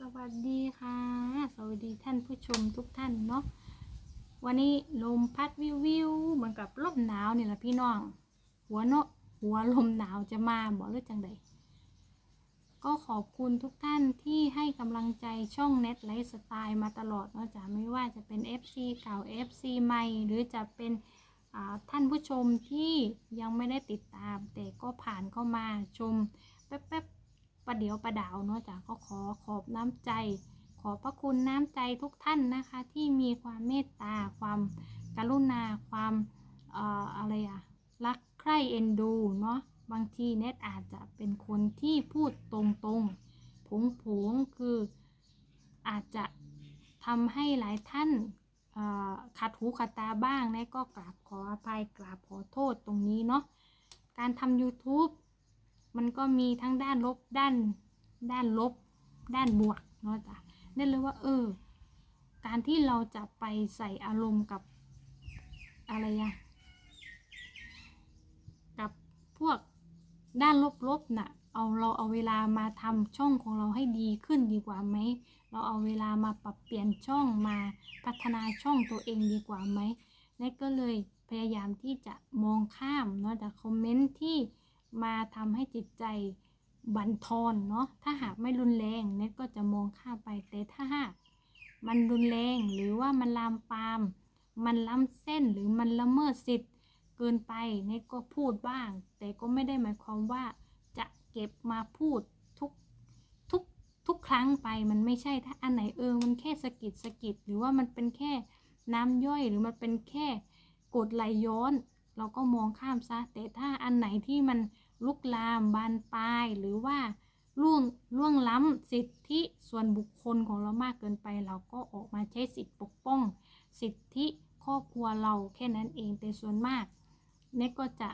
สวัสดีค่ะ สวัสดีท่านผู้ชมทุกท่านเนาะวันนี้ลมพัดวิววิวเหมือนกับลมหนาวนี่แหละพี่น้อง หัวเนาะหัวลมหนาวจะมาบอกหรือจังใดก็ขอบคุณทุกท่านที่ให้กำลังใจช่องเน็ตไลฟ์สไตล์มาตลอดเนาะจ้ะไม่ว่าจะเป็น FC เก่า FC ใหม่ หรือจะเป็นท่านผู้ชมที่ยังไม่ได้ติดตาม แต่ก็ผ่านเข้ามาชม แป๊บ ประเดี๋ยวประดาวเนาะจ้ะก็ขอขอบน้ำใจ ขอพระคุณน้ำใจทุกท่านนะคะ ที่มีความเมตตาความกรุณาความเอ่ออะไรอะรักใคร่เอ็นดูเนาะบางทีเน็ตอาจจะเป็นคนที่พูดตรงๆผงผงๆคืออาจจะทำให้หลายท่านเอ่อขัดหูขัดตาบ้างเน็ตก็กราบขออภัยกราบขอโทษตรงนี้เนาะการทำ YouTube มันก็มีทั้งด้านลบด้านด้านลบ ด้านบวกเนาะจ้ะนั่นเลยว่าเออ การที่เราจะไปใส่อารมณ์กับอะไรอะกับพวกด้านลบๆน่ะเอาเราเอาเวลามาทำช่องของเราให้ดีขึ้นดีกว่าไหม เราเอาเวลามาปรับเปลี่ยนช่องมาพัฒนาช่องตัวเองดีกว่าไหมนั่นก็เลยพยายามที่จะมองข้ามเนาะจากคอมเมนต์ที่ มาทำให้จิตใจบันทอนเนาะถ้าหากไม่รุนแรงเน็ตก็จะมองข้ามไปแต่ถ้าหากมันรุนแรงหรือว่ามันลามปาม มันล้ำเส้นหรือมันละเมิดสิทธิ์เกินไปเน็ตก็พูดบ้าง แต่ก็ไม่ได้หมายความว่าจะเก็บมาพูดทุกทุกทุกครั้งไปมันไม่ใช่ถ้าอันไหนเออมันแค่สะกิดสะกิดหรือว่ามันเป็นแค่น้ำย่อยหรือมันเป็นแค่กดไหลย้อน เราก็มองข้ามซะแต่ถ้าอันไหนที่มัน ลุกลามบานปลาย หรือว่าล่วงล่วงล้ำสิทธิส่วนบุคคลของเรามากเกินไป เราก็ออกมาใช้สิทธิปกป้อง สิทธิครอบครัวเราแค่นั้นเองแต่ส่วนมากเน็ตก็จะ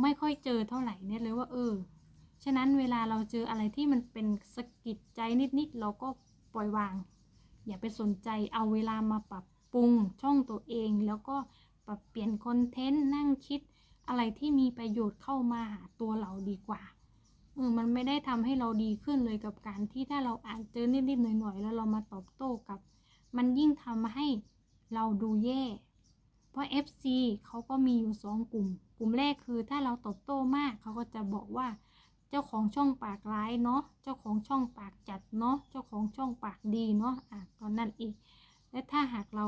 ไม่ค่อยเจอเท่าไหร่เน็ตเลยว่าเออฉะนั้นเวลาเราเจออะไรที่มันเป็นสะกิดใจนิดๆเราก็ปล่อยวาง อย่าไปสนใจเอาเวลามาปรับปรุงช่องตัวเอง แล้วก็ปรับเปลี่ยนคอนเทนต์นั่งคิด อะไรที่มีประโยชน์เข้ามาหาตัวเราดีกว่าเออมันไม่ได้ทำให้เราดีขึ้นเลยกับการที่ถ้าเราอ่านเจอนิดๆหน่อยๆแล้วเรามาตอบโต้กับ มันยิ่งทำให้เราดูแย่ เพราะ FC เขาก็มีอยู่สองกลุ่ม กลุ่มแรกคือถ้าเราตอบโต้มากเขาก็จะบอกว่า เจ้าของช่องปากร้ายเนาะเจ้าของช่องปากจัดเนาะเจ้าของช่องปากดีเนาะอะตอนนั้นอีกและถ้าหากเรา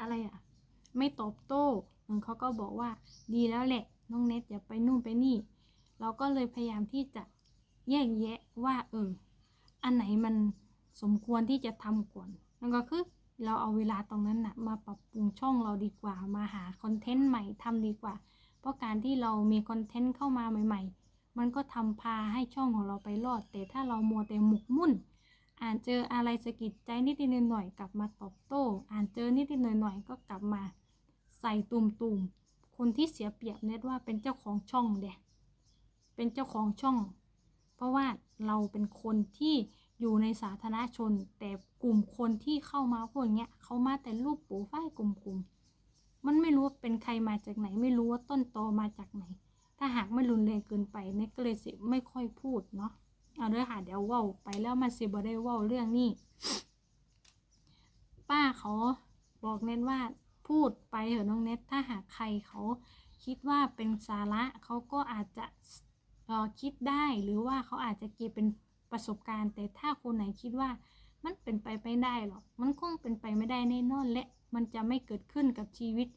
อะไรอะไม่ตอบโต้ อืมเขาก็บอกว่าดีแล้วแหละน้องเน็ตอย่าไปนู่นไปนี่ เราก็เลยพยายามที่จะแยกแยะว่าเอออันไหนมันสมควรที่จะทำก่อนนั่นก็คือเราเอาเวลาตรงนั้นนะมาปรับปรุงช่องเราดีกว่า มาหาคอนเทนต์ใหม่ทำดีกว่า เพราะการที่เรามีคอนเทนต์เข้ามาใหม่ ๆ มันก็ทำพาให้ช่องของเราไปรอด แต่ถ้าเรามัวแต่หมกมุ่น อ่านเจออะไรสะกิดใจนิดๆหน่อยกลับมาตอบโต้ อ่านเจอนิดๆหน่อยๆก็กลับมา ใส่ตุ่มๆคนที่เสียเปรียบเน็ตว่าเป็นเจ้าของช่องเด็เป็นเจ้าของช่อง เพราะว่าเราเป็นคนที่อยู่ในสาธารณชน แต่กลุ่มคนที่เข้ามาพวกเนี้ยเขามาแต่รูปโปูฝ้ายกลุ่มๆมันไม่รู้ว่าเป็นใครมาจากไหน ไม่รู้ว่าต้นตอมาจากไหน ถ้าหากไม่รุนแรงเกินไปเน็ตก็เลยสิไม่ค่อยพูดเนาะเอาด้อค่ะเดี๋ยวว้าไปแล้วมันสิบ่ได้ว้าเรื่องนี้ป้าเขาบอกเน็ตว่า พูดไปเถอะน้องเน็ตถ้าหากใครเขาคิดว่าเป็นสาระเขาก็อาจจะออคิดได้หรือว่าเขาอาจจะเก็บเป็นประสบการณ์ แต่ถ้าคนไหนคิดว่ามันเป็นไปไม่ได้หรอก มันคงเป็นไปไม่ได้แน่นอนและมันจะไม่เกิดขึ้นกับชีวิต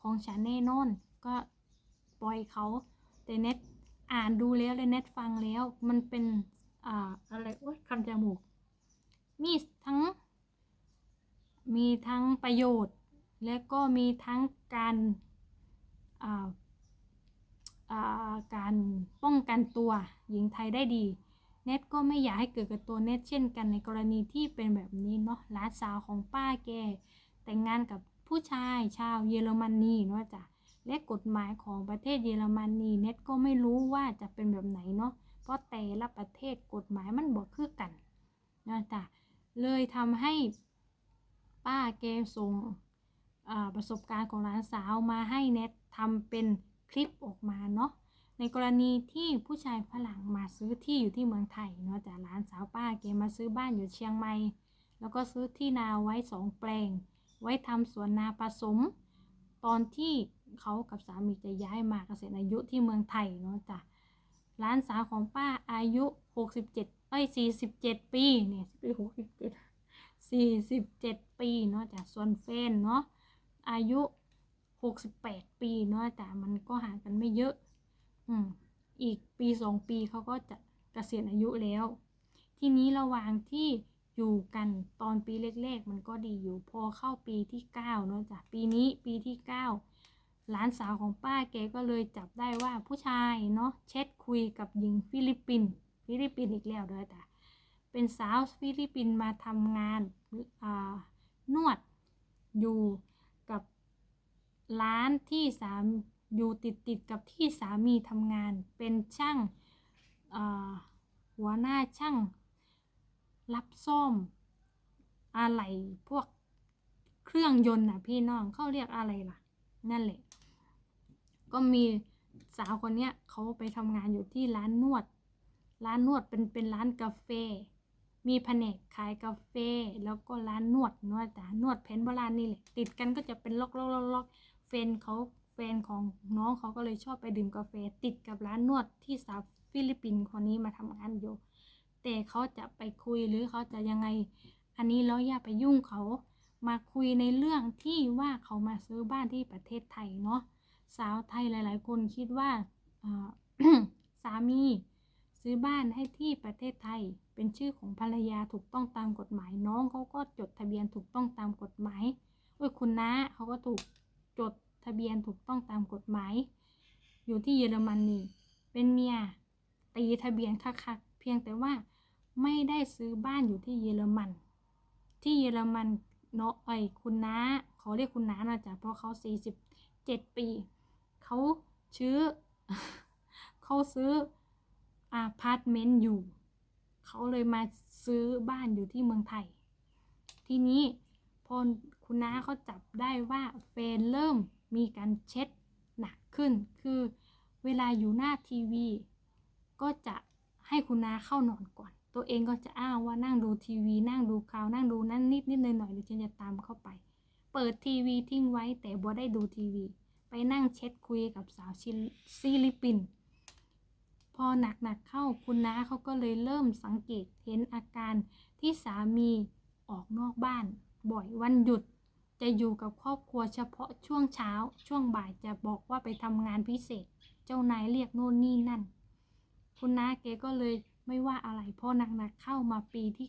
ของฉันแน่นอน ก็ปล่อยเขา แต่เน็ตอ่านดูแล้วและเน็ตฟังแล้ว มันเป็นอ่าอะไรโอ๊ยคันจมูก มีทั้ง มีทั้งประโยชน์ และก็มีทั้งการการป้องกันตัวหญิงไทยได้ดีเน็ตก็ไม่อยากให้เกิดกับตัวเน็ตเช่นกันในกรณีที่เป็นแบบนี้เนาะหลานสาวของป้าแกแต่งงานกับผู้ชายชาวเยอรมนีเนาะจ้ะและกฎหมายของประเทศเยอรมนีเน็ตก็ไม่รู้ว่าจะเป็นแบบไหนเนาะเพราะแต่ละประเทศกฎหมายมันบอกคือกันเนาะจ้ะเลยทำให้ป้าแกส่ง ประสบการณ์ของหลานสาวมาให้เน็ตทำเป็นคลิปออกมาเนาะในกรณีที่ผู้ชายฝรั่งมาซื้อที่อยู่ที่เมืองไทยเนาะจากร้านสาวป้าแกมาซื้อบ้านอยู่เชียงใหม่แล้วก็ซื้อที่นาไว้สองแปลง ไว้ทำสวนนาผสม ตอนที่เขากับสามีจะย้ายมาเกษียณอายุที่เมืองไทยเนาะจ้ะร้านสาวของป้าอายุ 67เอ้ย47 ปีเนี่ยปี67 47 ปีเนาะจ้ะส่วนแฟนเนาะ อายุ 68 ปีเนาะจ้ะมันก็ห่างกันไม่เยอะ อืมอีกปีสองปีเขาก็จะเกษียณอายุแล้ว ทีนี้ระหว่างที่อยู่กันตอนปีแรกๆ มันก็ดีอยู่พอเข้าปีที่เก้าเนาะจ้ะปีนี้ปีที่เก้าหลานสาวของป้าแกก็เลยจับได้ว่าผู้ชายเนาะแชทคุยกับหญิงฟิลิปปินส์ฟิลิปปินส์อีกแล้วเด้อจ้ะเป็นสาวฟิลิปปินส์มาทำงานนวดอยู่ ร้านที่สามอยู่ติดติดๆกับที่สามีทำงาน เป็นช่างาหัวหน้าช่าง รับซ่อมอะไรพวกเครื่องยนต์น่ะพี่น้องเขาเรียกอะไรล่ะ นั่นแหละ ก็มีสาวคนเนี้ยเขาไปทำงานอยู่ที่ร้านนวด ร้านนวดเป็นเป็นร้านกาแฟ มีแผนกขายกาแฟ แล้วก็ร้านนวดนวดแต่นวดแผนโบราณนี่แหละ ติดกันก็จะเป็นล็อกล็อกล็อกล็อก แฟนเขาแฟนของน้องเขาก็เลยชอบไปดื่มกาแฟติดกับร้านนวดที่สาวฟิลิปปินส์คนนี้มาทำงานอยู่ แต่เขาจะไปคุยหรือเขาจะยังไง อันนี้เราอย่าไปยุ่งเขามาคุยในเรื่องที่ว่าเขามาซื้อบ้านที่ประเทศไทยเนาะสาวไทยหลาย ๆ คนคิดว่าสามีซื้อบ้านให้ที่ประเทศไทย เป็นชื่อของภรรยาถูกต้องตามกฎหมายน้องเขาก็จดทะเบียนถูกต้องตามกฎหมายโอ้ยคุณน้าเขาก็ถูก บียนถูกต้องตามกฎหมาย อยู่ที่เยอรมนีเป็นเมียตีทะเบียนคักๆเพียงแต่ว่าไม่ได้ซื้อบ้านอยู่ที่เยอรมัน ที่เยอรมันเนาะไอ้คุณน้าเขอเรียกคุณน้านะจ๊ะเพราะเขาสี่สิบเจ็ดปี เขาชื่อเขาซื้ออาพาร์ตเมนต์อยู่ เขาเลยมาซื้อบ้านอยู่ที่เมืองไทย ทีนี้พอคุณน้าเขาจับได้ว่าแฟนเริ่ม มีการเช็ดหนักขึ้น คือเวลาอยู่หน้าทีวี ก็จะให้คุณนาเข้านอนก่อน ตัวเองก็จะอ้างว่านั่งดูทีวี นั่งดูข่าว นั่งดูนั่นนิดนิดหน่อยหน่อยเดี๋ยวฉันจะตามเข้าไป เปิดทีวีทิ้งไว้แต่บ่ได้ดูทีวี ไปนั่งเช็ดคุยกับสาวชิลฟิลิปิน พอหนักๆเข้าคุณน้าเขาก็เลยเริ่มสังเกตเห็นอาการที่สามีออกนอกบ้าน บ่อยวันหยุด จะอยู่กับครอบครัวเฉพาะช่วงเช้า ช่วงบ่ายจะบอกว่าไปทำงานพิเศษ เจ้านายเรียกโน่นนี่นั่น คุณน้าแกก็เลยไม่ว่าอะไรเพอหนักๆเข้ามาปีที่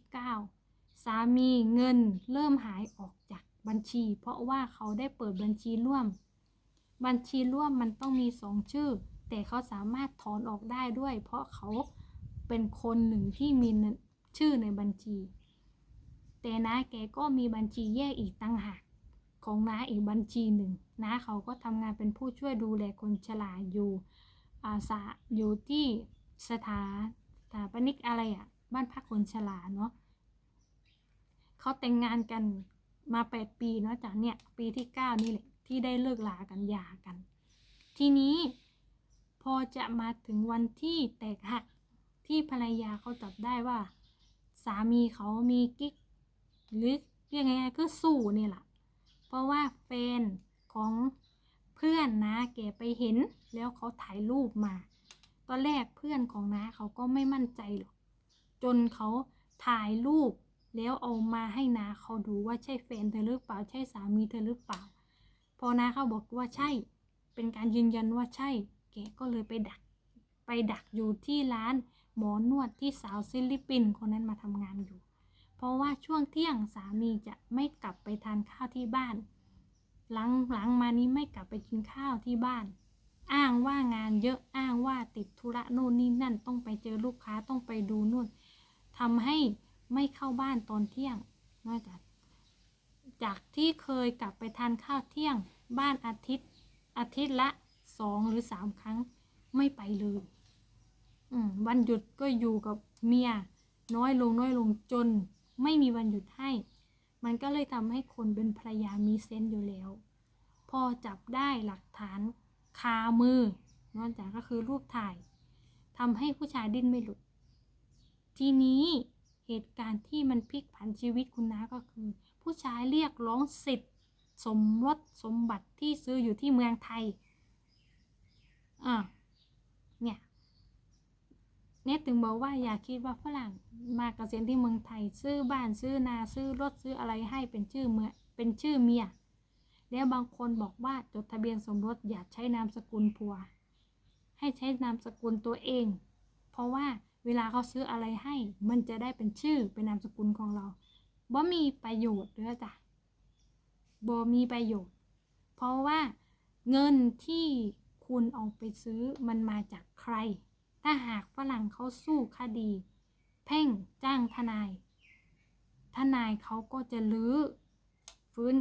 9 สามีเงินเริ่มหายออกจากบัญชี เพราะว่าเขาได้เปิดบัญชีร่วม บัญชีร่วมมันต้องมีสองชื่อ แต่เขาสามารถถอนออกได้ด้วย เพราะเขาเป็นคนหนึ่งที่มีชื่อในบัญชี แต่น้าแกก็มีบัญชีแยกอีกตั้งหาก ของน้าอีกบัญชีหนึ่งน้าเขาก็ทำงานเป็นผู้ช่วยดูแลคนชราอยู่อาสาอยู่ที่สถาสถาปนิกอะไรอะ่ะ บ้านพักคนชราเนาะเขาแต่งงานกันมาแปดปีเนาะจากเนี่ยปีที่เก้านี่แหละที่ได้เลิกลากันหย่ากัน ทีนี้พอจะมาถึงวันที่แตกหักที่ภรรยาเขาจับได้ว่า สามีเขามีกิ๊กหรือเรียกง่ายๆคือสู้นี่แหละ เพราะว่าแฟนของเพื่อนนะแกไปเห็นแล้วเขาถ่ายรูปมา ตอนแรกเพื่อนของน้าเขาก็ไม่มั่นใจหรอก จนเขาถ่ายรูปแล้วเอามาให้นาเขาดูว่าใช่แฟนเธอหรือเปล่าใช่สามีเธอหรือเปล่า พอนาเขาบอกว่าใช่ เป็นการยืนยันว่าใช่ แกก็เลยไปดัก ไปดักอยู่ที่ร้านหมอนวดที่สาวฟิลิปปินส์คนนั้นมาทำงานอยู่ เพราะว่าช่วงเที่ยงสามีจะไม่กลับไปทานข้าวที่บ้าน หลังหลังมานี้ไม่กลับไปกินข้าวที่บ้าน อ้างว่างานเยอะอ้างว่าติดธุระโน่นนี่นั่นต้องไปเจอลูกค้าต้องไปดูนู่นทำให้ไม่เข้าบ้านตอนเที่ยงนอกจากจากที่เคยกลับไปทานข้าวเที่ยง บ้านอาทิตย์ อาทิตย์ละสองหรือสามครั้งไม่ไปเลยวันหยุดก็อยู่กับเมีย น้อยลงน้อยลงจน ไม่มีวันหยุดให้ มันก็เลยทำให้คนเป็นภรรยามีเซนส์อยู่แล้ว พอจับได้หลักฐานคามือนอกจากก็คือรูปถ่ายทำให้ผู้ชายดิ้นไม่หลุด ทีนี้เหตุการณ์ที่มันพลิกผันชีวิตคุณน้าก็คือ ผู้ชายเรียกร้องสิทธิ์ สมรสสมบัติที่ซื้ออยู่ที่เมืองไทยอะเนี่ย เนตถึงบอกว่าอย่าคิดว่าฝรั่งมาเกษียณที่เมืองไทย ซื้อบ้านซื้อนาซื้อรถซื้ออะไรให้เป็นชื่อเมือเป็นชื่อเมียแล้วบางคนบอกว่าจดทะเบียนสมรสอย่าใช้นามสกุลผัว ให้ใช้นามสกุลตัวเอง เพราะว่าเวลาเขาซื้ออะไรให้ มันจะได้เป็นชื่อเป็นนามสกุลของเราบ่มีประโยชน์เด้อจ้ะบ่มีประโยชน์ เพราะว่าเงินที่คุณเอาไปซื้อมันมาจากใคร ถ้าหากฝรั่งเขาสู้คดี เพ่งจ้างทนาย ทนายเขาก็จะลื้อฟื้น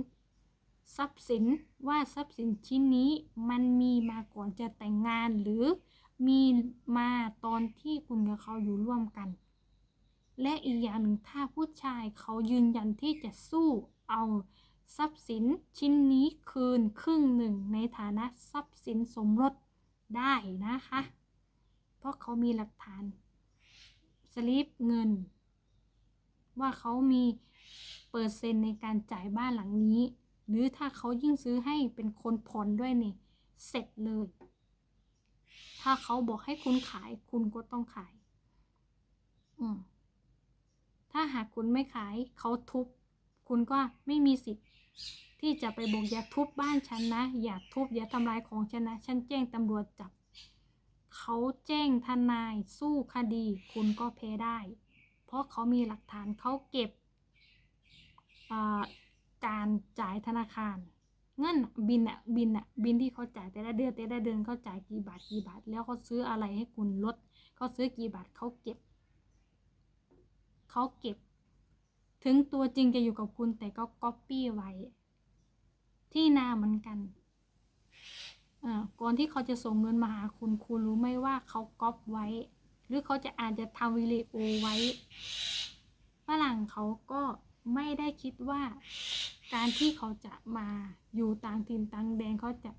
ทรัพย์สินว่าทรัพย์สินชิ้นนี้มันมีมาก่อนจะแต่งงานหรือมีมาตอนที่คุณกับเขาอยู่ร่วมกัน และอีกอย่างหนึ่งถ้าผู้ชายเขายืนยันที่จะสู้เอาทรัพย์สินชิ้นนี้คืนครึ่งหนึ่งในฐานะทรัพย์สินสมรสได้นะคะ เพราะเขามีหลักฐานสลิปเงิน ว่าเขามีเปอร์เซ็นต์ในการจ่ายบ้านหลังนี้ หรือถ้าเขายิ่งซื้อให้เป็นคนผ่อนด้วยนี่เสร็จเลย ถ้าเขาบอกให้คุณขายคุณก็ต้องขาย อืมถ้าหากคุณไม่ขายเขาทุบ คุณก็ไม่มีสิทธิ์ ที่จะไปบอกอย่าทุบบ้านฉันนะ อย่าทุบอย่าทำลายของฉันนะ ฉันแจ้งตำรวจจับ เขาแจ้งทนายสู้คดี คุณก็แพ้ได้ เพราะเขามีหลักฐานเขาเก็บอ่าการจ่ายธนาคาร เงินบินอะบินอะบินที่เขาจ่ายแต่ละเดือนแต่ละเดือนเขาจ่ายกี่บาทกี่บาท แล้วเขาซื้ออะไรให้คุณลดเขาซื้อกี่บาทเขาเก็บเขาเก็บ ถึงตัวจริงจะอยู่กับคุณแต่ก็ก๊อปปี้ไว้ ที่นาเหมือนกัน ก่อนที่เขาจะส่งเงินมาหาคุณคุณรู้ไหมว่าเขาก๊อปไว้ หรือเขาจะอาจจะทำวิดีโอไว้ฝรั่งเขาก็ไม่ได้คิดว่า การที่เขาจะมาอยู่ต่างถิ่นต่างแดนเขาจะ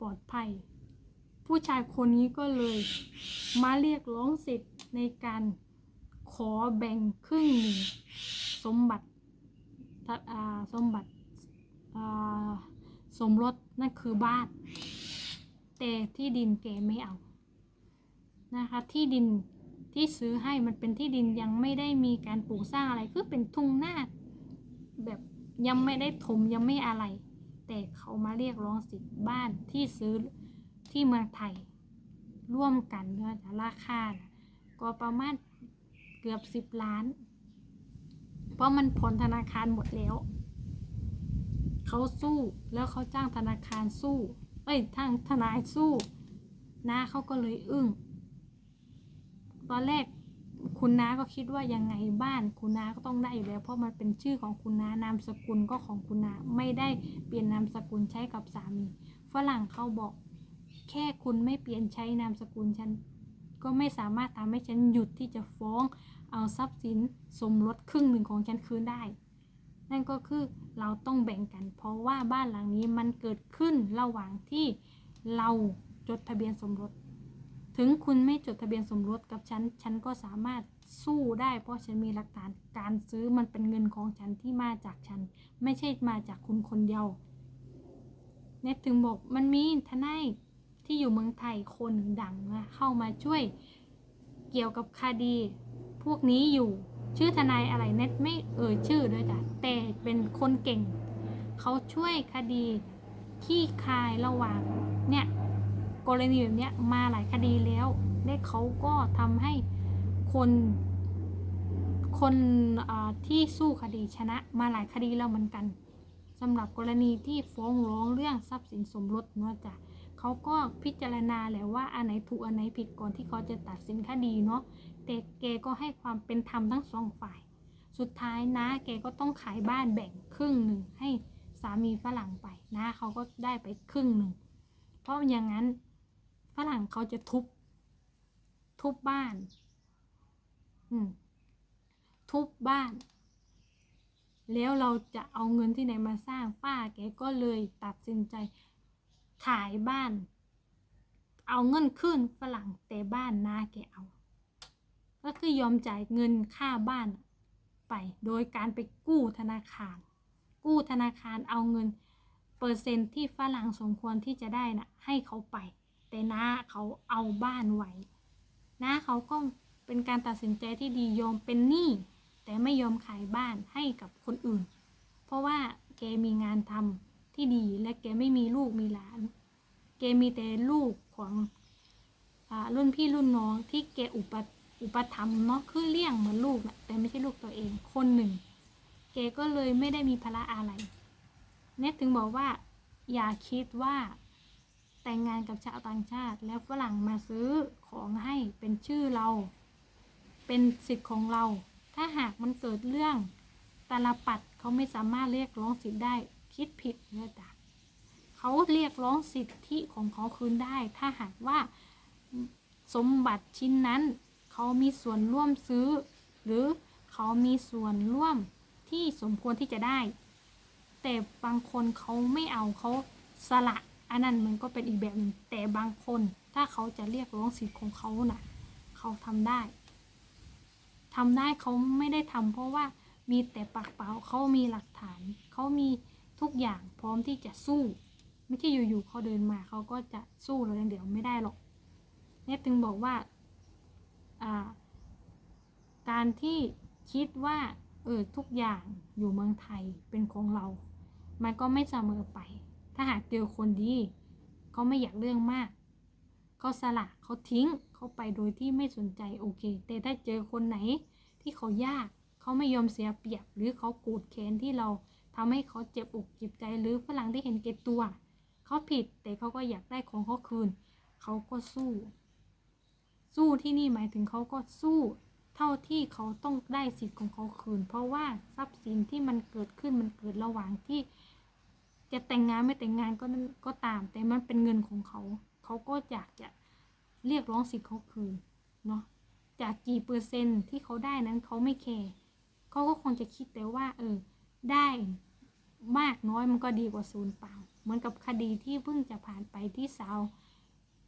ปลอดภัย ผู้ชายคนนี้ก็เลย มาเรียกร้องสิทธิ์ในการขอแบ่งครึ่งหนึ่งสมบัติสมบัติสมรสนั่นคือบ้าน แต่ที่ดินแกไม่เอา นะคะ ที่ดินที่ซื้อให้มันเป็นที่ดินยังไม่ได้มีการปลูกสร้างอะไรคือเป็นทุ่งนาแบบยังไม่ได้ถมยังไม่อะไร แต่เขามาเรียกร้องสิทธิ์บ้านที่ซื้อที่เมืองไทย ร่วมกันเนื้อจะราคานะก็ประมาณเกือบสิบล้าน เพราะมันผ่อนธนาคารหมดแล้ว เขาสู้แล้วเขาจ้างธนาคารสู้ อ้ยทางทนายสู้น้าเขาก็เลยอึ้งตอนแรกคุณน้าก็คิดว่ายังไงบ้านคุณน้าก็ต้องได้อยู่แล้วเพราะมันเป็นชื่อของคุณน้านามสกุลก็ของคุณน้าไม่ได้เปลี่ยนนามสกุลใช้กับสามีฝรั่งเขาบอก แค่คุณไม่เปลี่ยนใช้นามสกุลฉันก็ไม่สามารถทำให้ฉันหยุดที่จะฟ้อง เอาทรัพย์สินสมรสครึ่งหนึ่งของฉันคืนได้ นั่นก็คือเราต้องแบ่งกัน เพราะว่าบ้านหลังนี้มันเกิดขึ้นระหว่างที่เราจดทะเบียนสมรส ถึงคุณไม่จดทะเบียนสมรสกับฉัน ฉันก็สามารถสู้ได้เพราะฉันมีหลักฐานการซื้อมันเป็นเงินของฉันที่มาจากฉัน ไม่ใช่มาจากคุณคนเดียวเน็ตถึงบอกมันมีทนายที่อยู่เมืองไทยคนหนึ่งดังนะเข้ามาช่วยเกี่ยวกับคดีพวกนี้อยู่ ชื่อทนายอะไรเน็ตไม่เอ่ยชื่อด้วยจ้ะแต่เป็นคนเก่ง เขาช่วยคดีขี้คายระหว่างเนี่ยกรณีแบบเนี้ยมาหลายคดีแล้วและเขาก็ทำให้คนคนที่สู้คดีชนะมาหลายคดีแล้วเหมือนกันสำหรับกรณีที่ฟ้องร้องเรื่องทรัพย์สินสมรสเนาะจ้ะ เขาก็พิจารณาแล้วว่าอันไหนถูกอันไหนผิดก่อนที่เขาจะตัดสินคดีเนาะแต่แกก็ให้ความเป็นธรรมทั้งสองฝ่าย สุดท้ายนะแกก็ต้องขายบ้านแบ่งครึ่งหนึ่งให้สามีฝรั่งไปนะเขาก็ได้ไปครึ่งหนึ่งเพราะอย่างนั้นฝรั่งเขาจะทุบ ทุบบ้าน อืมทุบบ้าน แล้วเราจะเอาเงินที่ไหนมาสร้างป้าแกก็เลยตัดสินใจ ขายบ้าน เอาเงินขึ้นฝรั่งแต่บ้านนาแกเอา ก็คือยอมจ่ายเงินค่าบ้านไป โดยการไปกู้ธนาคาร กู้ธนาคารเอาเงิน เปอร์เซ็นต์ที่ฝรั่งสมควรที่จะได้นะ่ะ ให้เขาไป แต่น้าเขาเอาบ้านไว้น้าเขาก็เป็นการตัดสินใจที่ดียอมเป็นหนี้แต่ไม่ยอมขายบ้านให้กับคนอื่น เพราะว่าแกมีงานทำ ที่ดี และแกไม่มีลูกมีหลาน แกมีแต่ลูกของอรุ่นพี่รุ่นน้องที่แกอุปอุปถัมภ์เนาะคือเลี้ยงเหมือนลูกนะแต่ไม่ใช่ลูกตัวเองคนหนึ่ง แกก็เลยไม่ได้มีภาระอะไรเน็ตถึงบอกว่า อย่าคิดว่าแต่งงานกับชาวต่างชาติ แล้วฝรั่งมาซื้อของให้เป็นชื่อเรา เป็นสิทธิ์ของเรา ถ้าหากมันเกิดเรื่องตาลปัดเขาไม่สามารถเรียกร้องสิทธิ์ได้ คิดผิดเลยจ้ะเขาเรียกร้องสิทธิของเขาคืนได้ ถ้าหากว่าสมบัติชิ้นนั้นเขามีส่วนร่วมซื้อ หรือเขามีส่วนร่วมที่สมควรที่จะได้ แต่บางคนเขาไม่เอาเขาสละอันนั้นมันก็เป็นอีกแบบหนึงแต่บางคนถ้าเขาจะเรียกร้องสิทธิ์ของเขาน่ะเขาทำได้ทำได้เขาไม่ได้ทำเพราะว่ามีแต่ปากเปล่าเขามีหลักฐานเขามี ทุกอย่างพร้อมที่จะสู้ ไม่ใช่อยู่ๆเขาเดินมาเขาก็จะสู้เราอย่างเดียวไม่ได้หรอกเนี่ยถึงบอกว่าอ่าการที่คิดว่าเออทุกอย่างอยู่เมืองไทยเป็นของเรา มันก็ไม่เสมอไป ถ้าหากเจอคนดีเขาไม่อยากเรื่องมากเขาสละเขาทิ้งเขาไปโดยที่ไม่สนใจโอเค แต่ถ้าเจอคนไหนที่เขายากเขาไม่ยอมเสียเปรียบ หรือเขาโกรธแค้นที่เรา ทำให้เขาเจ็บอกเจ็บใจหรือฝรั่งที่เห็นแก่ตัว เขาผิดแต่เขาก็อยากได้ของเขาคืน เขาก็สู้ สู้ที่นี่หมายถึงเขาก็สู้ เท่าที่เขาต้องได้สิทธิ์ของเขาคืน เพราะว่าทรัพย์สินที่มันเกิดขึ้นมันเกิดระหว่างที่ จะแต่งงานไม่แต่งงานก็ก็ตาม แต่มันเป็นเงินของเขา เขาก็อยากจะเรียกร้องสิทธิ์เขาคืนเนาะจากกี่เปอร์เซ็นต์ที่เขาได้นั้นเขาไม่แคร์เขาก็คงจะคิดแต่ว่า เออ ได้ มากน้อยมันก็ดีกว่าศูนย์เปล่า เหมือนกับคดีที่เพิ่งจะผ่านไปที่สาว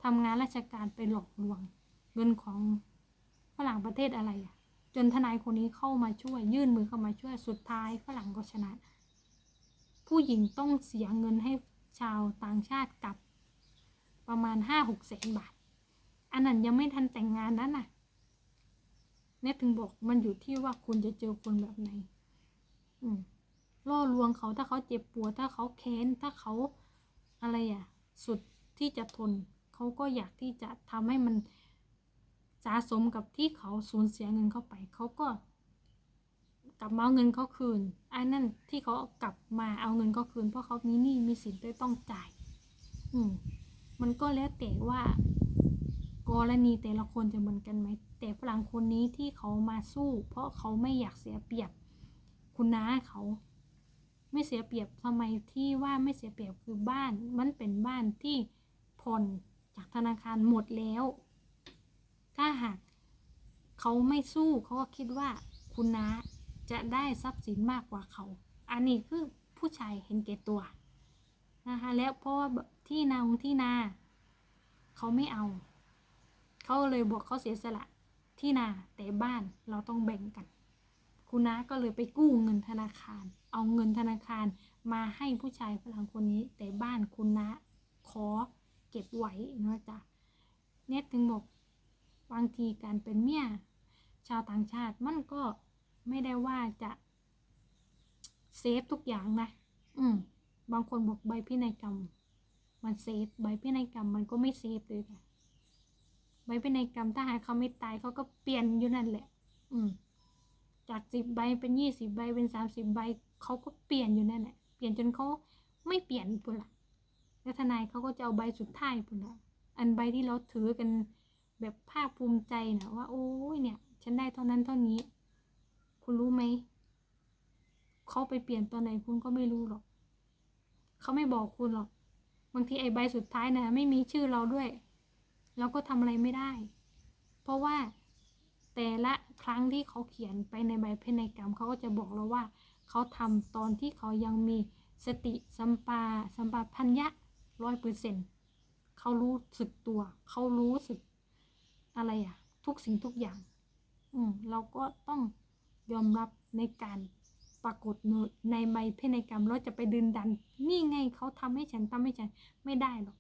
ทำงานราชการไปหลอกลวง เงินของฝรั่งประเทศอะไรอะจนทนายคนนี้เข้ามาช่วย ยื่นมือเข้ามาช่วยสุดท้ายฝรั่งก็ชนะ ผู้หญิงต้องเสียเงินให้ชาวต่างชาติกับประมาณห้าหกแสนบาท อันนั้นยังไม่ทันแต่งงานนั้นน่ะเนตถึงบอกมันอยู่ที่ว่าคุณจะเจอคนแบบไหน อืม ล่อลวงเขาถ้าเขาเจ็บปวดถ้าเขาแค้นถ้าเขาอะไรอะสุดที่จะทน เขาก็อยากที่จะทำให้มันสะสมกับที่เขาสูญเสียเงินเข้าไป เขาก็ กลับมาเอาเงินเขาคืนไอ้นั่นที่เขากลับมาเอาเงินเขาคืน เพราะเขามีหนี้มีสินที่ต้องจ่าย อืม มันก็แล้วแต่ว่ากรณีแต่ละคนจะเหมือนกันไหม แต่ฝรั่งคนนี้ที่เขามาสู้ เพราะเขาไม่อยากเสียเปรียบ คุณน้าเขา ไม่เสียเปรียบทำไมที่ว่าไม่เสียเปรียบคือบ้าน มันเป็นบ้านที่ผ่อนจากธนาคารหมดแล้ว ถ้าหากเขาไม่สู้เขาก็คิดว่าคุณน้าจะได้ทรัพย์สินมากกว่าเขา อันนี้คือผู้ชายเห็นแก่ตัวนะคะแล้วเพราะว่าที่นาของที่นา เขาไม่เอา เขาเลยบอกเขาเสียสละที่นาแต่บ้านเราต้องแบ่งกัน คุณน้าก็เลยไปกู้เงินธนาคาร เอาเงินธนาคารมาให้ผู้ชายฝรั่งคนนี้ แต่บ้านคุณน้าขอเก็บไว้นะจ๊ะเนี่ยถึงบอกบางทีการเป็นเมียชาวต่างชาติมันก็ไม่ได้ว่าจะเซฟทุกอย่างนะ อืม บางคนบอกใบพินัยกรรม มันเซฟใบพินัยกรรมมันก็ไม่เซฟเลยค่ะใบพินัยกรรมถ้าหากเขาไม่ตายเขาก็เปลี่ยนอยู่นั่นแหละ อืม จากสิบใบเป็นยี่สิบใบเป็นสามสิบใบเขาก็เปลี่ยนอยู่นั่นแหละเปลี่ยนจนเขาไม่เปลี่ยนปุ่นละแล้วทนายเขาก็จะเอาใบสุดท้ายปุ่นละอันใบที่เราถือกันแบบภาคภูมิใจนะว่า โอ้ยเนี่ย ฉันได้เท่านั้นเท่านี้ คุณรู้ไหมเขาไปเปลี่ยนตอนไหนคุณก็ไม่รู้หรอกเขาไม่บอกคุณหรอกบางทีไอ้ใบสุดท้ายนะไม่มีชื่อเราด้วย เราก็ทำอะไรไม่ได้ เพราะว่า แต่ละครั้งที่เขาเขียนไปในใบพินัยกรรมเขาก็จะบอกเราว่า เขาทำตอนที่เขายังมีสติสัมปาสัมปาพัญญะร้อยเปอร์เซ็นต์เขารู้สึกตัว เขารู้สึกอะไรอะทุกสิ่งทุกอย่าง อืมเราก็ต้องยอมรับในการปรากฏในใบเพนกรรมเราจะไปดึนดัน นี่ไงเขาทำให้ฉันทำให้ฉันไม่ได้หรอก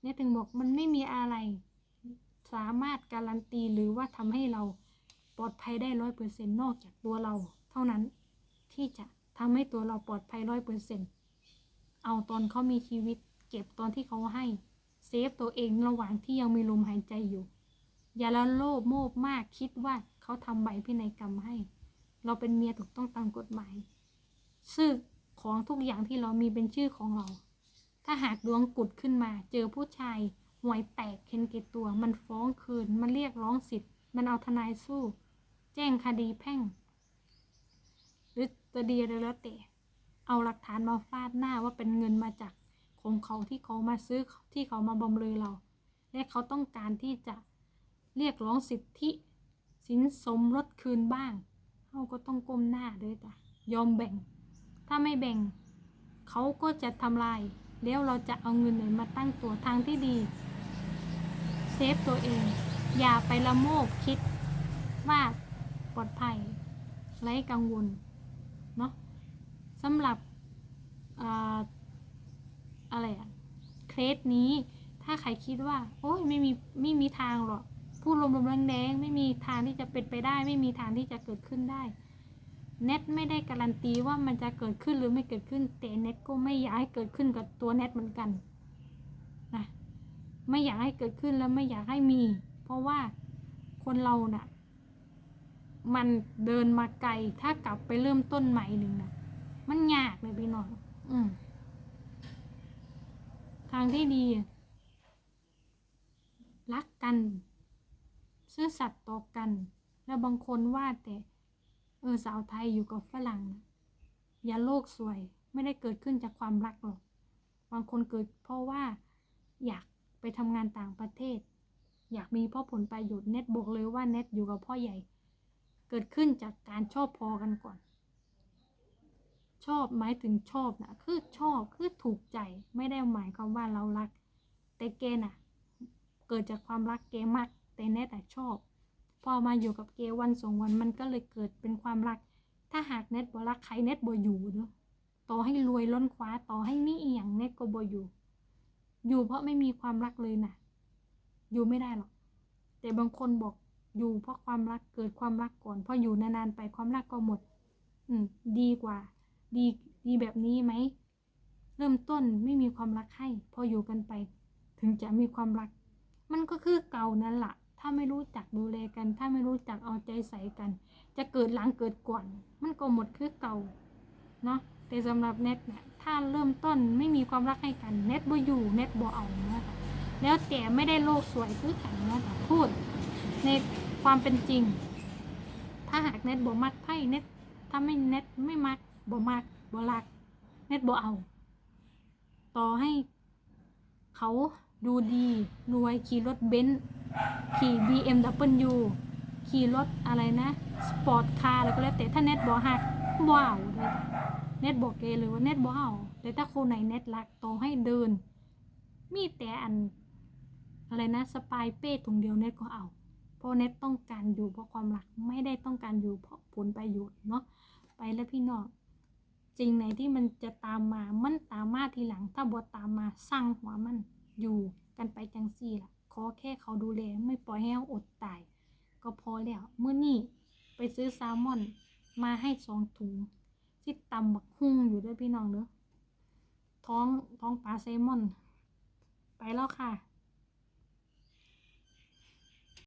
เนี่ยถึงบอกมันไม่มีอะไร สามารถการันตีหรือว่าทำให้เราปลอดภัยได้ร้อยเปอร์เซ็นนอกจากตัวเรา เท่านั้นที่จะทำให้ตัวเราปลอดภัยร้อยเปอร์เซ็นเอาตอนเขามีชีวิต เก็บตอนที่เขาให้เซฟตัวเองระหว่างที่ยังมีลมหายใจอยู่ อย่าละโลภโมภมากคิดว่าเขาทำใบพินัยกรรมให้ เราเป็นเมียถูกต้องตามกฎหมายชื่อของทุกอย่างที่เรามีเป็นชื่อของเรา ถ้าหากดวงกุดขึ้นมา เจอผู้ชาย หวยแตกเห็นเกตตัว มันฟ้องคืน มันเรียกร้องสิทธิ์ มันเอาทนายสู้ แจ้งคดีแพ่ง หรือจะดีอะไรแล้วแต่เอาหลักฐานมาฟาดหน้าว่าเป็นเงินมาจากของเขาที่เขามาซื้อที่เขามาบำเรอเรา และเขาต้องการที่จะเรียกร้องสิทธิ สินสมรสคืนบ้างเขาก็ต้องก้มหน้าด้วยจ้ะยอมแบ่ง ถ้าไม่แบ่ง เขาก็จะทำลาย แล้วเราจะเอาเงินไหนมาตั้งตัวทางที่ดี เซฟตัวเอง อย่าไปละโมบคิดว่าปลอดภัยไร้กังวลเนาะสำหรับอ่าอะไรอะเคสนี้ ถ้าใครคิดว่า โอ้ยไม่มีไม่มีทางหรอกพูดลมๆแรงๆไม่มีทางที่จะเป็นไปได้ ไม่มีทางที่จะเกิดขึ้นได้ เน็ตไม่ได้การันตีว่ามันจะเกิดขึ้นหรือไม่เกิดขึ้น แต่เน็ตก็ไม่อยากให้เกิดขึ้นกับตัวเน็ตเหมือนกันนะไม่อยากให้เกิดขึ้นแล้วไม่อยากให้มี เพราะว่าคนเราน่ะ มันเดินมาไกลถ้ากลับไปเริ่มต้นใหม่หนึ่งนะมันยากเลยพี่น้องอืมทางที่ดี รักกัน ซื่อสัตย์ต่อกัน แล้วบางคนว่าแต่ เออสาวไทยอยู่กับฝรั่งนะอย่าโลกสวย ไม่ได้เกิดขึ้นจากความรักหรอก บางคนเกิดเพราะว่าอยากไปทำงานต่างประเทศ อยากมีพ่อผลประโยชน์เน็ตบอกเลยว่าเน็ตอยู่กับพ่อใหญ่ เกิดขึ้นจากการชอบพอกันก่อน ชอบหมายถึงชอบนะคือชอบคือถูกใจไม่ได้หมายความว่าเรารัก แต่เกน่ะ เกิดจากความรักเกมากแต่เน็ตอะชอบ อมาอยู่กับเกวันสองวันมันก็เลยเกิดเป็นความรัก ถ้าหากเน็ตบ่รักใครเน็ตบ่อยู่เนอะต่อให้รวยล้นคว้าต่อให้มีอียงเน็ตก็บ่อยู่ อยู่เพราะไม่มีความรักเลยนะอยู่ไม่ได้หรอก แต่บางคนบอกอยู่เพราะความรักเกิดความรักก่อนพออยู่นานๆไปความรักก็หมด อืม ดีกว่า ดีดีแบบนี้ไหมเริ่มต้นไม่มีความรักให้ พออยู่กันไป ถึงจะมีความรัก มันก็คือเก่านั่นแหละ ถ้าไม่รู้จักดูแลกัน ถ้าไม่รู้จักเอาใจใส่กัน จะเกิดหลังเกิดก่อน มันก็หมดคือเก่าเนาะแต่สำหรับเน็ตเนี่ยถ้าเริ่มต้นไม่มีความรักให้กันเน็ตบ่อยู่เน็ตบ่เอานะคะแล้วแต่ไม่ได้โลกสวยคือกันนะคะพูดในความเป็นจริง ถ้าหากเน็ตบ่มักไพ่เน็ตถ้าไม่เน็ตไม่มักบ่มักบ่รักเน็ตบ่เอา ต่อให้เขาดูดีรวยขี่รถเบนซ์ ขี่ BMW ขี่รถอะไรนะสปอร์ตคาร์อะไรก็แล้วแต่ถ้าเน็ตบ่หักบ่เอาเลยเน็ตบอกเกเลยว่าเน็ตบ่เอาแต่ถ้าคนไหนเน็ตรักต่อให้เดิน มีแต่อันอะไรนะสปายเป้ถุงเดียวเน็ตก็เอา เพราะเน็ตต้องการอยู่เพราะความรักไม่ได้ต้องการอยู่เพราะผลประโยชน์เนาะไปแล้วพี่น้องจริงไหนที่มันจะตามมามันตามมาทีหลังถ้าบอตามมาสร้างหัวมันอยู่กันไปจังซี่ล่ะ อแค่เขาดูแลไม่ปล่อยให้เราอดตาย ก็พอแล้วเมื่อนี่ไปซื้อแซลมอนมาให้สองถุงที่ตำบักฮุ่งอยู่ด้วยพี่น้องเด้อท้องท้องปลาแซลมอน ไปแล้วค่ะ